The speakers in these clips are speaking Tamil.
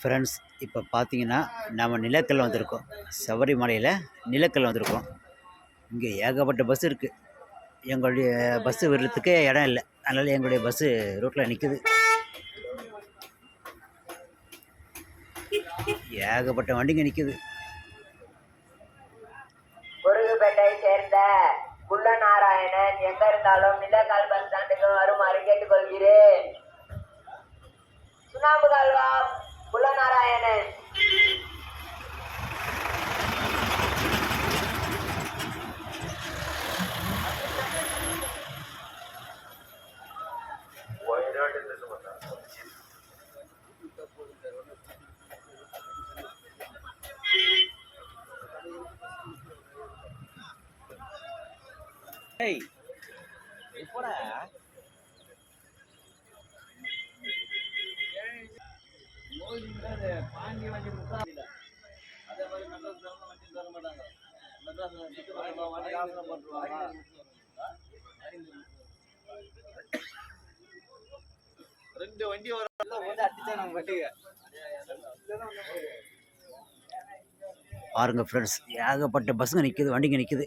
ஃப்ரெண்ட்ஸ் இப்போ பார்த்தீங்கன்னா நம்ம நிலக்கல் வந்திருக்கோம். சபரிமலையில் நிலக்கல் வந்திருக்கோம். இங்கே ஏகப்பட்ட பஸ் இருக்குது எங்களுடைய பஸ்ஸு விடுறதுக்கே இடம் இல்லை. அதனால் எங்களுடைய பஸ்ஸு ரூட்டில் நிற்குது ஏகப்பட்ட வண்டிங்க நிற்குது முருகுப்பேட்டை சேர்ந்த குள்ளநாராயணன் எங்கே இருந்தாலும் நிலக்கால் ஏய் எப்படா பாண்டிய வண்டி முக்காதில்ல அதே மாதிரி மெட்ராஸ் வண்டி தர மாட்டாங்க. ரெண்டு வண்டி வரும். அடிச்சா நம்ம பாருங்க ஃப்ரெண்ட்ஸ் ஏகப்பட்ட பஸ்ஸுங்க நிற்குது வண்டிங்க நிற்குது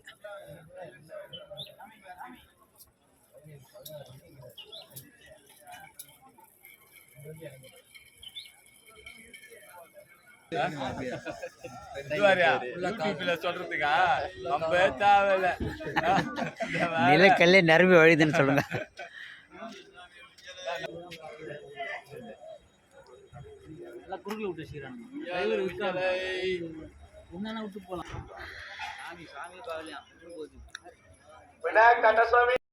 நிலக்கல்லே நிரம்பி வழியுதுன்னு சொல்லுங்க. எல்லாம் குறுக்கில் விட்டு வச்சுக்கிறானுங்க. டிரைவர் விட்டு போகலாம் சாமி சாமி பார்க்கலையா விநாயக கட்டசுவாமி